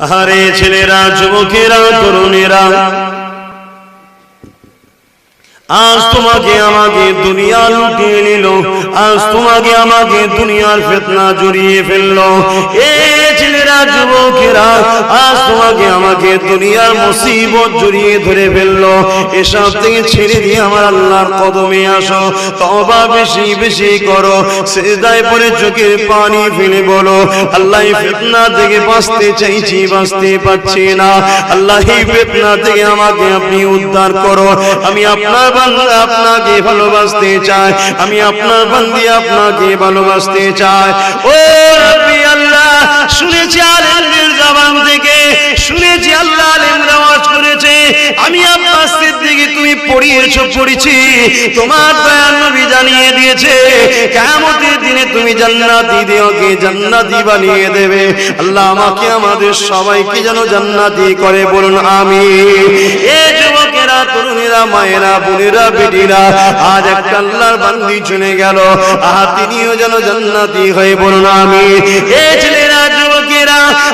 আরে ছেলেরা, যুবকেরা, তরুণেরা, আজ তোমাকে আমাকে দুনিয়া লুটিয়ে নিল, আজ তোমাকে আমাকে দুনিয়ার ফেতনা জড়িয়ে ফেলল। এ ছেলেরা, যুবকেরা, আজ তোমাকে আমাকে দুনিয়ার মুসিবত জড়িয়ে ধরে ফেলল। এসব থেকে ছেড়ে দিয়ে আমার আল্লাহর কদমে আসো। তবা বেশি বেশি করো। সেদায় পরে চোখের পানি ফেলে বলো, আল্লাহ ফেতনা থেকে বাঁচতে চাইছি, বাঁচতে পারছি না। আল্লাহ ফেতনা থেকে আমাকে আপনি উদ্ধার করো। আমি আপনার বান্দা, আপনাকে ভালোবাসতে চাই। আমি আপনার বান্দি, আপনাকে ভালোবাসতে চাই। ও শুনেছি আলেমদের জবান থেকে, শুনেছি আল্লাহ আলেমরা ওয়াজ করেছে। আমি আপনার সিদ্দিকি, তুমি পড়িয়েছো, পড়েছি। তোমার দয়াল নবী জানিয়ে দিয়েছে, কিয়ামতের দিনে তুমি জান্নাতি দিওকে জান্নাতি বানিয়ে দেবে। আল্লাহ আমাকে, আমাদের সবাইকে যেন জান্নাতি করে বলুন আমি এ যুবকেরা, তরুণীরা, মায়েরা, বোনেরা, বেটিরা, আজ একটা আল্লাহর বান্দি চলে গেল। আহা, তিনিও যেন জান্নাতি হয়ে বলুন আমি এ যুবকেরা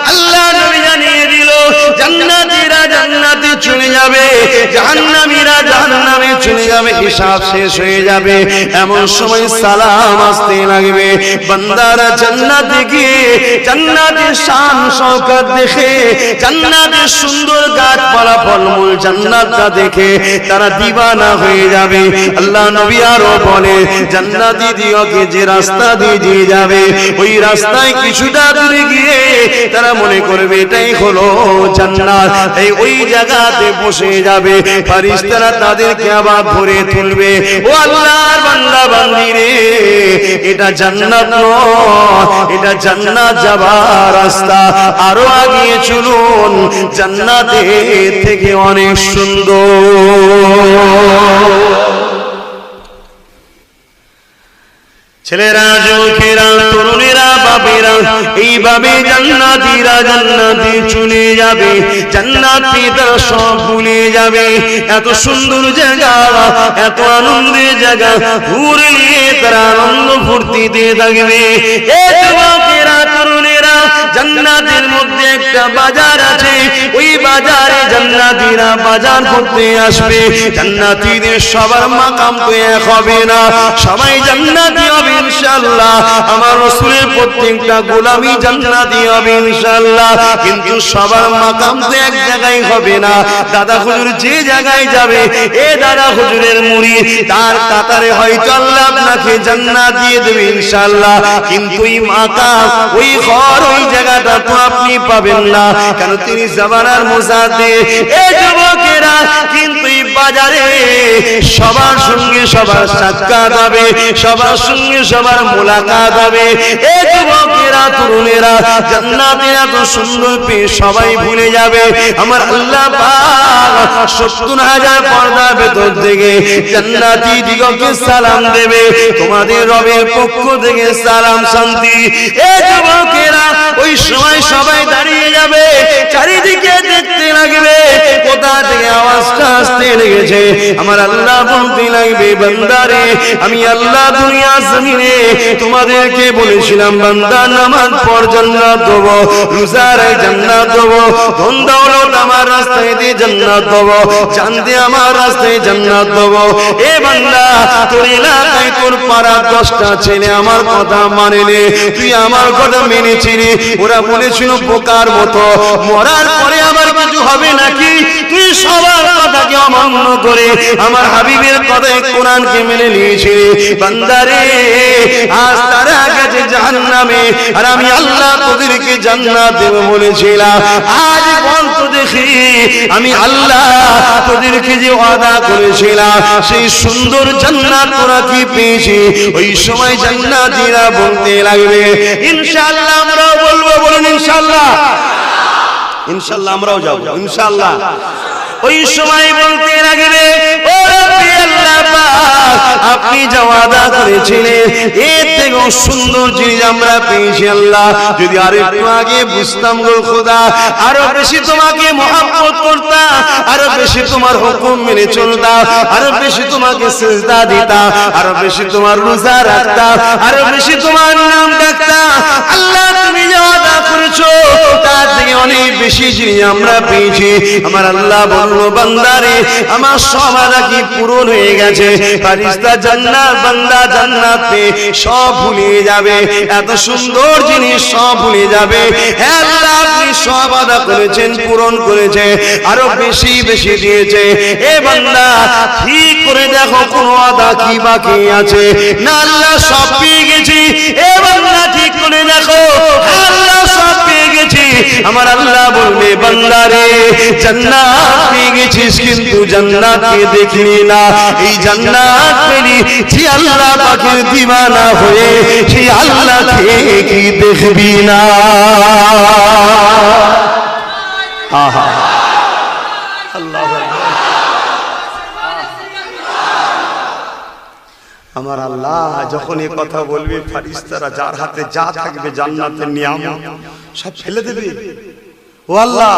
আল্লাহ নবী জানিয়ে দিল জান্নাতীরা জান্নাতে চলে যাবে, জাহান্নামীরা জাহান্নামে চলে যাবে, হিসাব শেষ হয়ে যাবে। এমন সময় সালাম আসতে লাগবে। বান্দারা জান্নাতে গিয়ে জান্নাতের শান শওকত দেখে, জান্নাতের সুন্দর গাছপালা, ফলমূল জান্নাতটা দেখে তারা দিবানা হয়ে যাবে। আল্লাহ নবী আরও বলে, জান্নাতি দিওকে যে রাস্তা দিয়ে দিয়ে যাবে, ওই রাস্তায় কিছুটা দূরে গিয়ে তারা মনে করবে, এটাই হলো জান্নাত। এই ওই জায়গাতে বসে যাবে। ফারিস্তারা তাদেরকে আবার ভরে তুলবে। ও আল্লাহর বান্দা, বান্দি রে, এটা জান্নাত নয়, এটা জান্নাত যাবার রাস্তা। আরও আগিয়ে চলুন, জান্নাতে থেকে অনেক সুন্দর। ছেলেরা এইভাবে জান্নাতিরা জান্নাতে চলে যাবে। জান্নাতিরা তারা সব ভুলে যাবে। এত সুন্দর জায়গা, এত আনন্দের জায়গা। ঘুরে তারা আনন্দ ফুর্তিতে থাকবে। এ জান্নাতের মধ্যে একটা বাজার আছে। ওই বাজারে জান্নাতিরা বাজার করতে আসবে। জান্নাতিদের সবার মাকাম তো এক হবে না। সবাই জান্নাতি হবে ইনশাআল্লাহ। আমার রাসূলের প্রত্যেকটা গোলামি জান্নাতি হবে ইনশাআল্লাহ। কিন্তু সবার মাকাম তো এক জায়গায় হবে না। দাদা হুজুর যে জায়গায় যাবে, এ দাদা হুজুরের মুড়ি, তার কাতারে হয়তো আল্লাহ আপনাকে জান্নাত দিয়ে দেবে ইনশাআল্লাহ। কিন্তু ওই মাকাম, ওই ঘর, ওই জায়গাটা তো আপনি পাবেন না। কেন তিনি জামানার মুসাদে এ যুবকেরা কিন্তু বাজারে সবার সঙ্গে সবার সাক্ষাৎ হবে, সবার সঙ্গে সবার মোলাকাত হবে। এ যুবকেরা, তরুণেরা সুন্দর পেয়ে সবাই ভুলে যাবে। আমার আল্লাহ সত্তর হাজার পর্দা ভেতর থেকে জান্নাতি দিগকে সালাম দেবে। তোমাদের রবের পক্ষ থেকে সালাম শান্তি। এ যুবকেরা তোমাদেরকে বলেছিলাম, বান্দা নামাজ পর জান্নাত দেব রোজারে জান্নাত দেব, ধন দৌলত আমার রাস্তায় দিয়ে জান্নাত দেব জানতে আমার রাস্তায় জান্নাত দেব। এ বান্দা, তোর এলাকায় তোর পাড়ার দশটা ছেলে আমার কথা মানেলে তুই আমার কথা মেনেছিলি। ওরা বলেছিল বোকার মতো, মরার পরে আবার কিছু হবে নাকি? তুই সবার কথাকে অমান্য করে আমার হাবিবের কথায় কোরআনকে মেনে বান্দারে, আজ তারা গেছে জাহান্নামে, আর আমি আল্লাহ তোদেরকে জান্নাত দেব বলেছিলাম। আজ দেখি, আমি আল্লাহ তোদেরকে যে ওয়াদা করেছিলাম, সেই সুন্দর জান্নাত তোরা কি পেয়েছি? ওই সময় বলতে লাগবে, ইনশাআল্লাহ আমরাও বলব, বলুন ইনশাআল্লাহ। ইনশাআল্লাহ আমরাও যাব, ইনশাআল্লাহ। ওই সময় বলতে লাগবে ও আপনি যা ওয়াদা করেছিলেন, এর থেকেও সুন্দর জিনিস আমরা পেয়েছি আল্লাহ। যদি আর একটু আগে বুঝতাম গো খোদা, আরও বেশি তোমাকে মহাব্বত করতাম, আরও বেশি তোমার হুকুম মেনে চলতাম, আরও বেশি তোমাকে সেজদা দিতাম, আরও বেশি তোমার রোজা রাখতাম, আরও বেশি তোমার নাম ডাকতাম। আল্লাহ, তুমি যা করেছ, তার থেকে অনেক বেশি জিনিস আমরা পেয়েছি। আমার আল্লাহ বলল, বান্দারে, আমার সব কি পূরণ হয়ে গেছে? ফারিস্তা জান্নাত, বান্দা জান্নাতে সব ভুলিয়ে যাবে। এত সুন্দর জিনিস সব ভুলে যাবে। হ্যাঁ আল্লাহ আপনি সব আদা করেছেন, পূরণ করেছে, আরও বেশি বেশি দিয়েছে। এ বান্দা, ঠিক করে দেখো কোন আদা কি বাকি আছে। না, আল্লাহ সব পেয়ে গেছি। এ বান্দা, ঠিক করে দেখো, আল্লাহ সব আমার আল্লাহ বলবে বান্দারে জান্নাত পেয়ে গেছিস কিন্তু জান্নাতকে দেখলি না। এই জান্নাত পেলি সে আল্লাহ পাখির দিওয়ানা হয়ে, সেই আল্লাহকে কি দেখবি না। আহা আল্লাহ আমার আল্লাহ যখন এ কথা বলবে ফারিস্তারা যার হাতে যা থাকবে জান্নাতের নিয়াম সব ফেলে দেবে। ও আল্লাহ,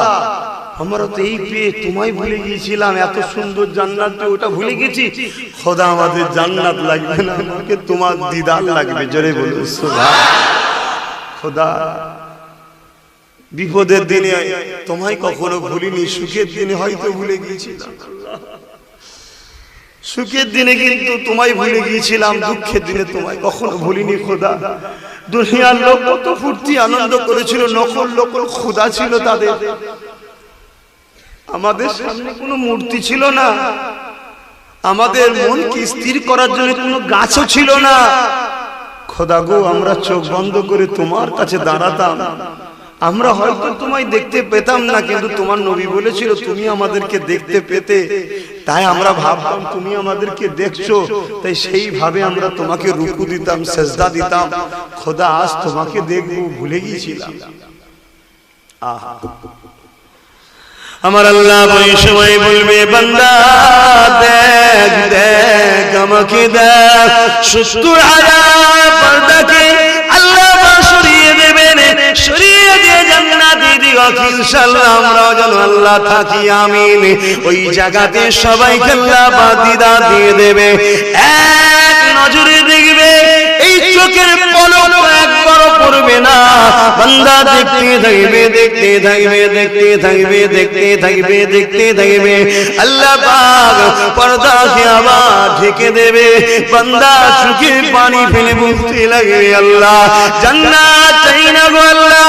আমরা তো এই পেয়ে তোমায় ভুলে গিয়েছিলাম, এত সুন্দর জান্নাত ওটা ভুলে গেছি। খোদা আমাদের জান্নাত লাগবে না, আমাকে তোমার দিদার লাগবে, জোরে বলুন খোদা, বিপদের দিনে তোমায় কখনো ভুলিনি, সুখের দিনে হয়তো ভুলে গিয়েছিলাম। সুখের দিনে কিন্তু তোমায় ভুলে গিয়েছিলাম, দুঃখের দিনে তোমায় কখনো ভুলিনি, খোদা। দুনিয়ার লোক কত ফুর্তি, আনন্দ করেছিল, নকল নকল খোদা ছিল তাদের। আমাদের সামনে কোনো মূর্তি ছিল না। আমাদের মনকে স্থির করার জন্য কোনো গাছও ছিল না। খোদা গো, আমরা চোখ বন্ধ করে তোমার কাছে দাঁড়াতাম। আমরা হয়তো তোমায় দেখতে পেতাম না, কিন্তু তোমার নবী বলেছিল, তুমি আমাদেরকে দেখতে পেতে। তাই আমরা ভাবতাম, তুমি আমাদেরকে দেখছ। তাই সেইভাবে আমরা তোমাকে রুকু দিতাম, সেজদা দিতাম। খোদা, আজ তোমাকে দেখব, ভুলে গিয়েছিলাম। আহা। আমার আল্লাহ ওই সময় বলবে, বান্দা, দেখ দেখ, আমাকে দেখ, সত্তর হাজার পর্দাকে দিগক ইনশাআল্লাহ আমরা যেন আল্লাহ থাকি, আমিন। সবাইকে আল্লাহ বা দিয়ে দেবে। এক নজরে দেখবে, এই চোখের পলক একবারও পড়বে না। বান্দা দেখতে থাকবে দেখতে থাকবে দেখতে থাকবে দেখতে থাকবে দেখতে থাকবে। আল্লাহ পাক আবার ঢেকে দেবে। বান্দা চোখে পানি ফেলে বুঝতে লাগবে, আল্লাহ জান্নাত চাই না গো আল্লাহ।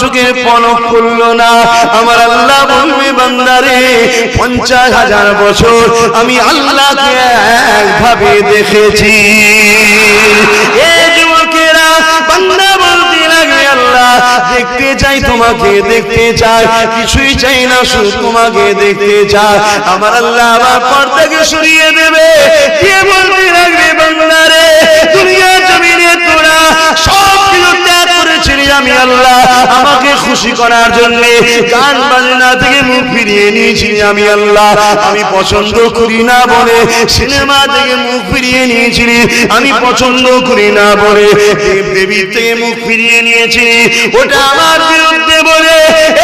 চোখের পলক করল না। আমার আল্লাহ বলবে, বান্দারে, পঞ্চাশ হাজার বছর আমি আল্লাহকে একভাবে দেখেছি। দেখতে চাই, তোমাকে দেখতে চাই, কিছুই চাই না, শুধু তোমাকে দেখতে চাই। আমার আল্লাহ আমার পর্দাকে সরিয়ে দেবে। কে বলতে লাগবে বাংলারে দুনিয়া আমি আল্লাহ আমাকে খুশি করার জন্য গান বাজনা থেকে মুখ ফিরিয়ে নিয়েছি আমি আল্লাহ। আমি পছন্দ করি না বলে সিনেমা থেকে মুখ ফিরিয়ে নিয়েছিলি আমি পছন্দ করি না বলে দেব থেকে মুখ ফিরিয়ে নিয়েছি। ওটা আমার বিরুদ্ধে বলে,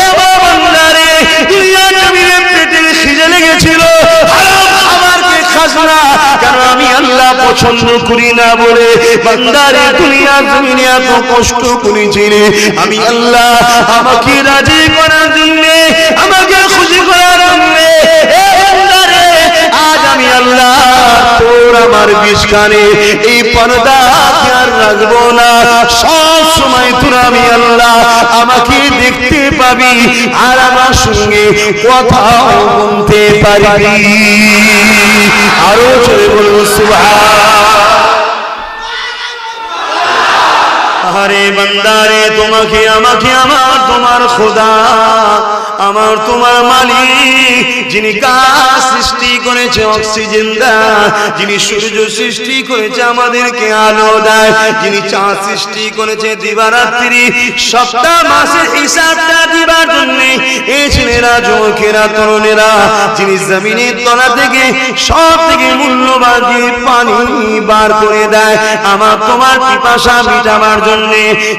এ বান্দারে দুনিয়া জমিনে পেটে খিদে লেগেছিল। আমার খাবারকে খাস না কেন আমি আল্লাহ পছন্দ করি না বলে বান্দারে দুনিয়া জমিনে এত কষ্ট করেছিলে। আমি আল্লাহ আমাকে রাজি করার জন্য আমাকে আল্লাহ, তোর আমার বিষ কানে এই পর্দা আর রাখব না? সব সময় তোর আমি আল্লাহ, আমাকে দেখতে পাবি আর আমার সঙ্গে কথাও বলতে পারবি। আরও চলে বলব সুবহান। আরে বান্দারে, তোমাকে, আমাকে, আমার, তোমার খোদা। আমার তোমার মালিক, যিনি গাছ সৃষ্টি করেছে, অক্সিজেন দেয়, যিনি সূর্য সৃষ্টি করেছে, আমাদেরকে আলো দেয়, যিনি চাঁদ সৃষ্টি করেছে, দিবারাত্রি, সপ্তাহ মাসের হিসাবটা দিবার জন্য এই ছেলেরা, যুবকেরা, তরুণেরা, যিনি জমিনের তলা থেকে, সব থেকে মূল্যবান যে পানি বার করে দেয়, আমার তোমার পিপাসা মিটাবার জন্য,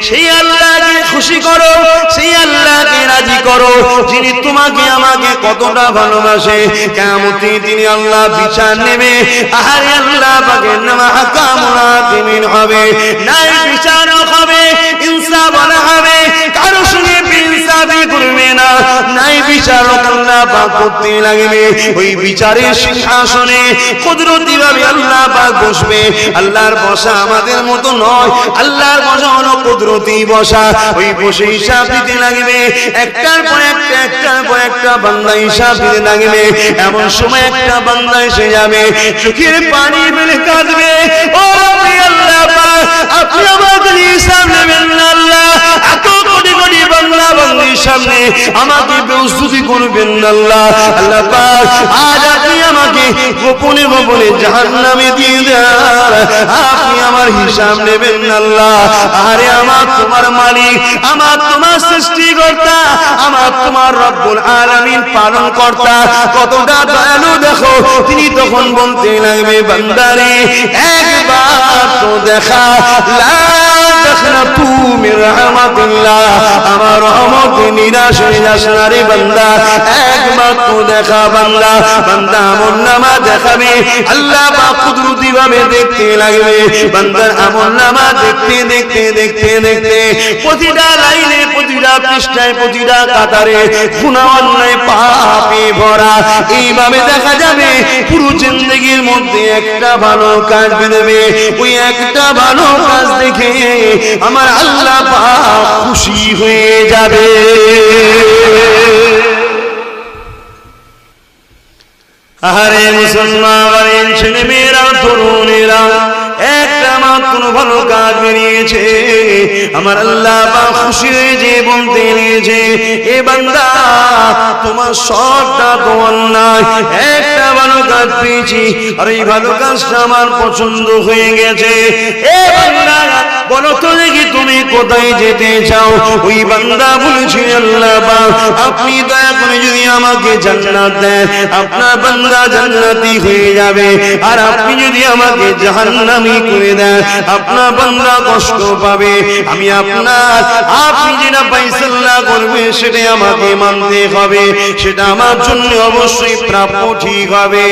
সেই আল্লাহকে খুশি করো, সেই আল্লাহকে রাজি করো যিনি তোমাকে আমাকে কতটা ভালোবাসে কেমতি তিনি আল্লাহ বিচার নেবে। আহারে আল্লাহ পাকে কামনা তিমিন হবে নাই বিচারও হবে, ইনসাফ বলা হবে, কারও ইনসাফি করবে না। নাই আল্লাহ পাক করতে লাগবে। ওই বিচারের সিংহাসনে কুদরতি ভাবে আল্লাহ পাক বসবে। আল্লাহর বসা আমাদের মতো নয়, আল্লাহর বসা হলো কুদরতি বসা। ওই বসে হিসাব দিতে লাগবে। একটার পর একটা আমাকে বেউস্তুতি করবেন আল্লাহ। আজ আপনি আমাকে গোপনে গোপনে দিয়ে দেন। আপনি আমার হিসাব নেবেন আল্লাহ। আরে আমার তোমার মালিক, আমার তোমার সৃষ্টিকর্তা, আমার তোমার রব্বুল আলামিন পালন কর্তা কতটা দয়ালু দেখো, তিনি তখন বলতে লাগবে, বান্দারে, একবার তো দেখা, লা দেখনা তুমি রহমাতুল্লাহ। আমার রহমত নিরাশ হয়ে যাস না রে বান্দা। একমাত্র দেখা বান্দা। বান্দা আমল নামা দেখাবে। আল্লাহ বা কুদরতি ভাবে দেখতে লাগবে। বান্দার আমল নামা দেখতে দেখতে দেখতে দেখতে। প্রতিটা লাইনে, প্রতিটা পৃষ্ঠায়, প্রতিটা কাতারে গুণা অন্যায়, পাপে ভরা। এইভাবে দেখা যাবে, পুরো জিন্দগির মধ্যে একটা ভালো কাজ বেরোবে। ওই একটা ভালো কাজ দেখে আমার আল্লাহ খুশি হয়ে যাবে। আহারে মুসলমান ছেলে মেয়েরা তরুণেরা, একটা মাত্র ভালো কাজ বেরিয়েছে। আমার আল্লাহ বা খুশি হয়ে যে বলতে নিয়েছে এ বান্দা, তোমার সবটা তোমার নাই একটা ভালো কাজ পেয়েছি, আর এই ভালো কাজটা আমার পছন্দ হয়ে গেছে। এ বান্দা বলো দেখি তুমি কোথায় যেতে চাও? ওই বান্দা আল্লাহ আপনি দয়া করে যদি আমাকে জান্নাত দেন, আপনার বান্দা জান্নাতি হয়ে যাবে। আর আপনি যদি আমাকে জাহান্নামি করে দেন, আপনার বান্দা কষ্ট পাবে। আমি আপনার, আপনি যেটা পাইসাল্লাহ করবে সেটা আমাকে মানতে হবে। সেটা আমার জন্য অবশ্যই প্রাপ্য ঠিক হবে।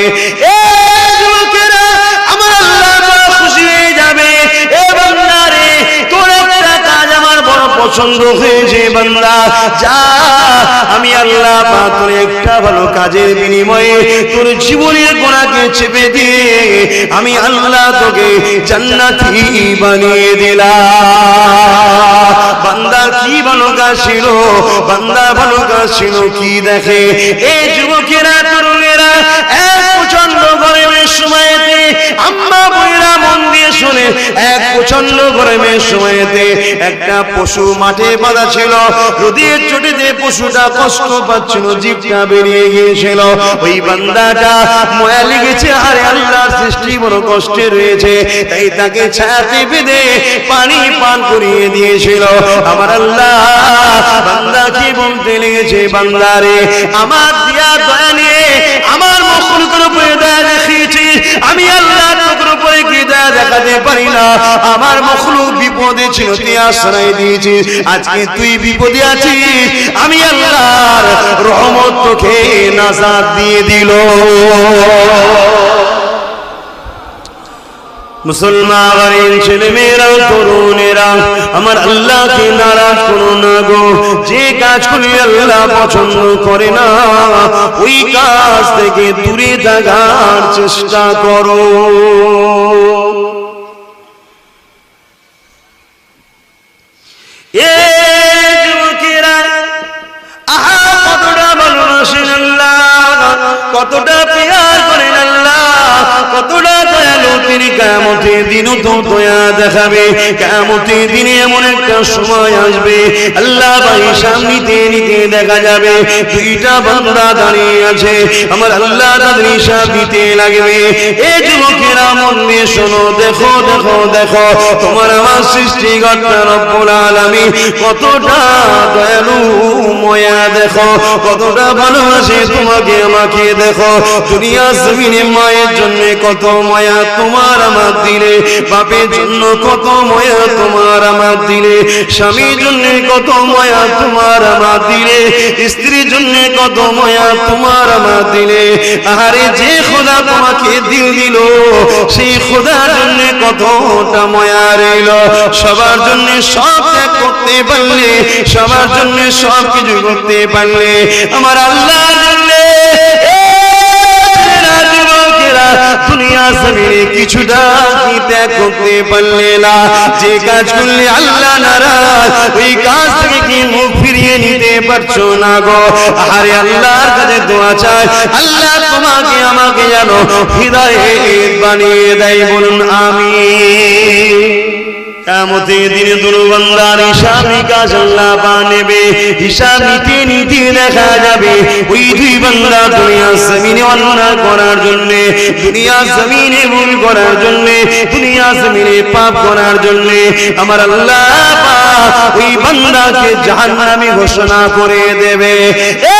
আমার আল্লাহ খুশি হয়ে যাবে এ বান্দা রে তোর একটা কাজ পছন্দ হয়েছে বান্দা। যা, আমি আল্লাহ পাক তোর একটা ভালো কাজের বিনিময়ে তোর জীবনের গোড়াকে চেপে দিয়ে আমি আল্লাহ তোকে জান্নাতি বানিয়ে দিলাম। বান্দা, কি ভালো কাজ ছিল? বান্দা, ভালো কাজ ছিল কি দেখে? এই যুবকেরা, তরুণেরা, এক প্রচণ্ড গরমের সময়তে আম্মা বইরা প্রচণ্ড গরমের একটা পশু মাঠে বাঁধা ছিল। পশুটা কষ্ট পাচ্ছিল, জীবটা বেরিয়ে গিয়েছিল। ওই বান্দাটা ময়া লেগেছে আল্লাহর সৃষ্টি বড় কষ্টে রয়েছে। তাই তাকে ছায়াতে বেঁধে পানি পান করিয়ে দিয়েছিল। আমার আল্লাহ, বান্দা কি বলতে লেগেছে বান্দারে আমার দিয়া দয়া নিয়ে আমার মখলুকের উপরে দয়া আমি আল্লাহ দয়া দেখাতে পারি না। আমার মখলু বিপদে ছিল তুই আশ্রয় দিয়েছিস আজকে তুই বিপদে আছিস। আমি আল্লাহর রহমত তোকে নাজাদ দিয়ে দিল। মুসলমান ছেলে মেয়েরা তরুণেরা, আমার আল্লাহকে নারাজ করো না গো। যে কাজ করলে আল্লাহ পছন্দ করে না, ওই কাজ থেকে দূরে থাকার চেষ্টা করো। কতটা কতটা কামতে দিন তো দয়া দেখাবে, কেমতি দিনে এমন একটা সময় আসবে। আল্লাহ ভাই, সামনিতে নিতে দেখা যাবে, দুইটা বান্দা দাঁড়িয়ে আছে, আমার আল্লাহ তাদের হিসাব দিতে লাগবে। এ যুবকেরা মন দিয়ে শোনো, দেখো দেখো দেখো, তোমার আমার সৃষ্টিকর্তা রব্বুল আলামিন কতটা দয়ালু ময়া দেখো, কতটা ভালোবাসে তোমাকে, আমাকে দেখো। দুনিয়া জমিনে মায়ের জন্য কত ময়া তোমার আমার দিলে, বাপের জন্য কত তোমার আমার দিলে, স্বামীর জন্য কত তোমার আমার দিলে, স্ত্রীর জন্য কত তোমার আমার দিলে। যে খোদা তোমাকে দিল দিল, সেই খোদার জন্য কতটা রইল। সবার জন্য সব করতে পারলে, সবার জন্য সব কিছু করতে পারলে, আমার আল্লাহ জমিনে কিছুটা কি ত্যাগ করতে পারলে না। যে কাজ করলে আল্লাহ নারাজ, ওই কাজ থেকে কি মুখ ফিরিয়ে নিতে পারছ না গো? আরে আল্লাহর কাছে দোয়া চাই। আল্লাহ তোমাকে আমাকে জানো হৃদয়ে বানিয়ে দেয়, বলুন আমি কামতে দিনে নেবে। দেখা যাবে। ওই দুই দুনিয়া জমিনে অন্যায় করার জন্য, দুনিয়া জমিনে ভুল করার জন্য, দুনিয়া জমিনে পাপ করার জন্য আমার আল্লাহ ওই বান্দাকে ঘোষণা করে দেবে। এ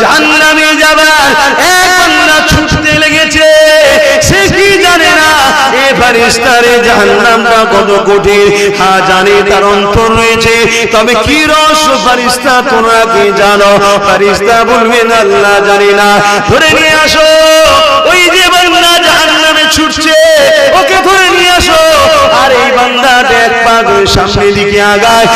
জাহান্নামে যাবার এক বান্দা ছুটতে লেগেছে, সে কি জানে না? এ ফারিস্তারে জাহান্নামটা কত কঠিন। হ্যাঁ জানে তার অন্তর রয়েছে। তবে কি রস ফারিস্তা তোমরা কি জানো? ফারিস্তা বলবেন, আল্লাহ জানি না। ধরে নিয়ে আসো, ওই যে বান্দা জাহান্নামে ছুটছে, ওকে আর এই বান্দাটা এক পা করে সামনের দিকে আগায়।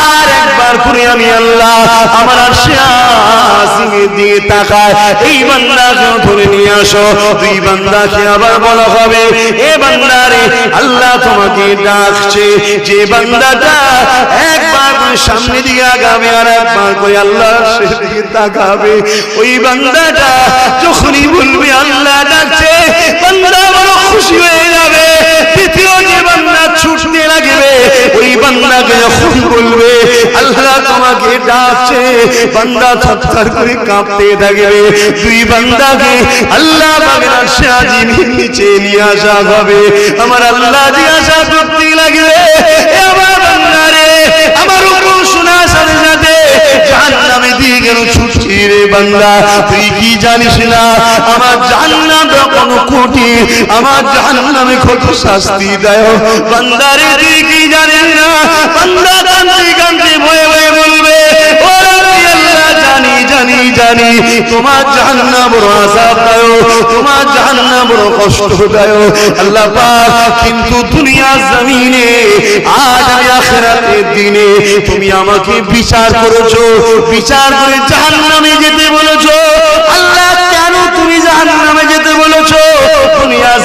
আর একবার করে আমি আল্লাহ আমার আশিকের দিকে তাকায়। এই বান্দাকে ধরে নিয়ে আসো। দুই বান্দাকে আবার বলা হবে, এ বান্দারে আল্লাহ তোমাকে ডাকছে। যে বান্দাটা একবার সামনে দিকে আগাবে আর একবার করে আল্লাহ দিকে তাকাবে। ওই বান্দাটা যখনই বলবে, আল্লাহ ডাকছে, বান্দা বড় খুশি হয়ে যাবে দ্বিতীয় যে বান্দা ছুটতে লাগবে ওই বান্দাকে যখন বলবে আল্লাহ তোমাকে ডাকছে। বান্দা থরথর করে কাঁপতে থাকবে। দুই বান্দাকে আল্লাহ বাগের সাজিনের নিচে নিয়ে আসা হবে। আমার আল্লাহ করতে লাগবে। আমার বান্দারে আমার শোনার সাথে সাথে দিয়ে গেল ছুটছি রে বান্দা। তুই কি জানিস না, আমার কোটি আমার কত শাস্তি দেয়। বান্দারে বান্দা কান্দি কান্দি ভয়ে ভয়ে বলবে জানি জানি জানি, তোমার জাহান্নাম বড় আযাব দাও, তোমার জাহান্নাম বড় কষ্ট দাও, আল্লাহ কিন্তু দুনিয়া জমিনে, আজ আখিরাতের দিনে তুমি আমাকে বিচার করেছ, বিচার করে জাহান্নামে যেতে বলেছ, আল্লাহ কেন তুমি জাহান্নামে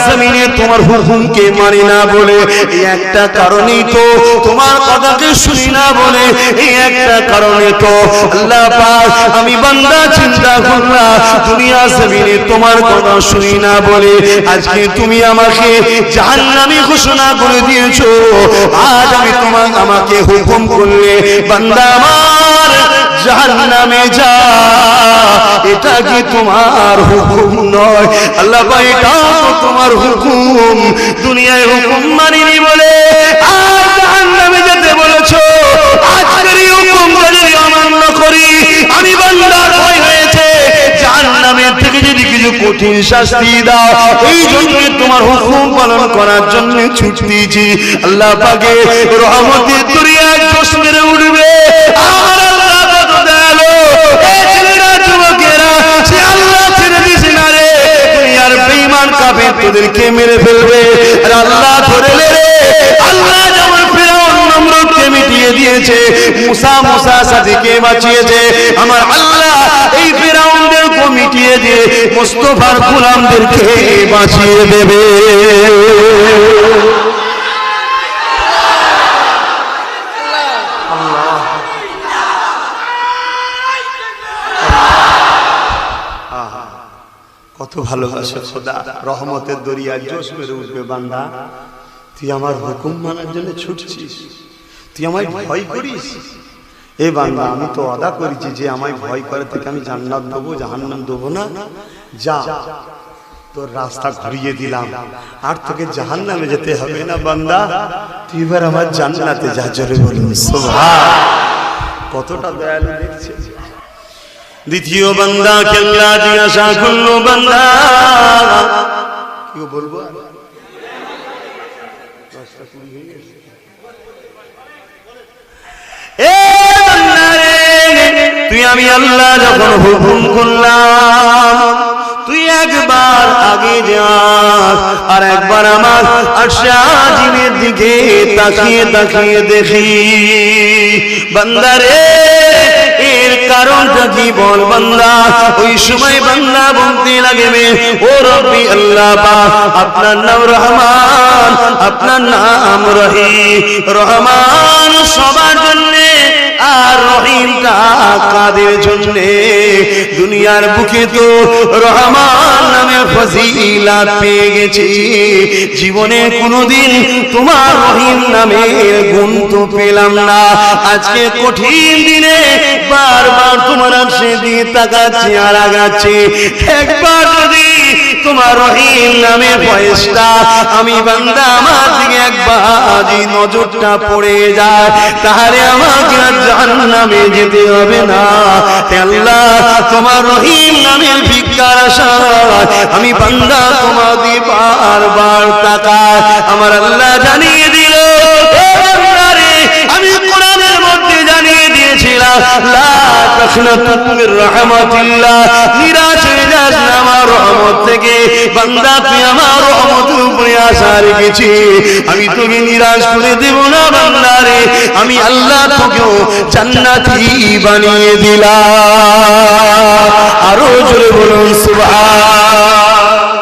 জমিনে তোমার হুকুমকে মানি না বলে, এই একটা কারণেই তো তোমার কথাকে শুনি না বলে, এই একটা কারণে তো আল্লাহ পাক আমি বান্দা চিন্তা করলাম দুনিয়া জমিনে তোমার কথা শুনি না বলে, আজকে তুমি আমাকে জাহান্নামী ঘোষণা করে দিয়েছ, আজ আমি তোমার আমাকে হুকুম করলে বান্দা আমার জাহান্নামে যা, এটা কি তোমার হুকুম নয়? আল্লাহ ভাই এটাও তো তোমার হুকুম। দুনিয়ায় হুকুম মানিনি বলে আর জাহান্নামে যেতে হুকুম অমান্য করি, আমি কঠিন শাস্তি দাও, এই জন্য তোমার হুকুম পালন করার জন্য ছুটতেছি। আল্লাহ রহমতের দরিয়ায় জোশ মেরে তোদেরকে মেরে ফেলবে। আর আল্লাহ ধরে রে, আল্লাহ যেমন ফেরাউন নমরুদকে মিটিয়ে দিয়েছে, মুসা মুসা সাদিকে বাঁচিয়েছে, আমার আল্লাহ এই ফেরাউনদের মিটিয়ে দিয়ে মুস্তফার গোলামদেরকে বাঁচিয়ে দেবে। কত ভালোবাসে খোদা, রহমতের দরিয়া জোশ মেরে উঠবে বান্দা। তুই আমার হুকুম মানার জন্য ছুটছিস, তুই আমায় ভয় করিস? এ বান্দা, আমি তো আদা করেছি যে আমায় ভয় করে থেকে আমি জান্নাত দেবো, জাহান্নাম দেবো না। যা, তোর রাস্তা ঘুরিয়ে দিলাম, আর তোকে জাহান নামে যেতে হবে না বান্দা। তুই এবার আমার জান্নাতে যা, জোরে বলুন কতটা দয়ালু দেখছে দ্বিতীয় বান্দা কেল্লা জিজ্ঞাসা করল বান্দা কি বলব? তুই আমি আল্লাহ যখন হুকুম করলাম তুই একবার আগে যা আর একবার আমার আশাজিমের দিকে তাকিয়ে তাকিয়ে দেখি। বান্দারে এর কারণটা কি বল বান্দা, ওই সময় বান্দা বলতে লাগবে, ও রব্বি আল্লাহ আপনার নাম রহমান, আপনার নাম রহি, রহমান সবার রহিমটা কাদের জন্যে? দুনিয়ার বুকে তো রহমান নামে ফজিলাত পেয়ে গেছি। জীবনে কোনোদিন তোমার রহিম নামে গুণ তো পেলাম না। আজকে কঠিন দিনে বারবার তোমার সে দিয়ে তাকাচ্ছি আর আগাচ্ছি। একবার তোমার রহিম নামে ফয়েসটা আমি বান্দা, আমার দিকে একবার নজরটা পড়ে যায়। তাহলে আমাকে আর জাহান্নামে যেতে হবে না। আল্লাহ, তোমার রহিম নামের ভিক্ষার আশায় আমি বান্দা, তোমার দিয়ে বারবার তাকায়। আমার আল্লাহ জানিয়ে দিল আমি কোরআনের মধ্যে জানিয়ে দিয়েছিলাম রাহমাতিল্লাহ। নিরাশ যাস না আমার আমি তোকে নিরাশ করে দেব না বান্দারে আমি আল্লাহ তোকেও জান্নাতি বানিয়ে দিলা আরও জোরে বলুন, সুবহান।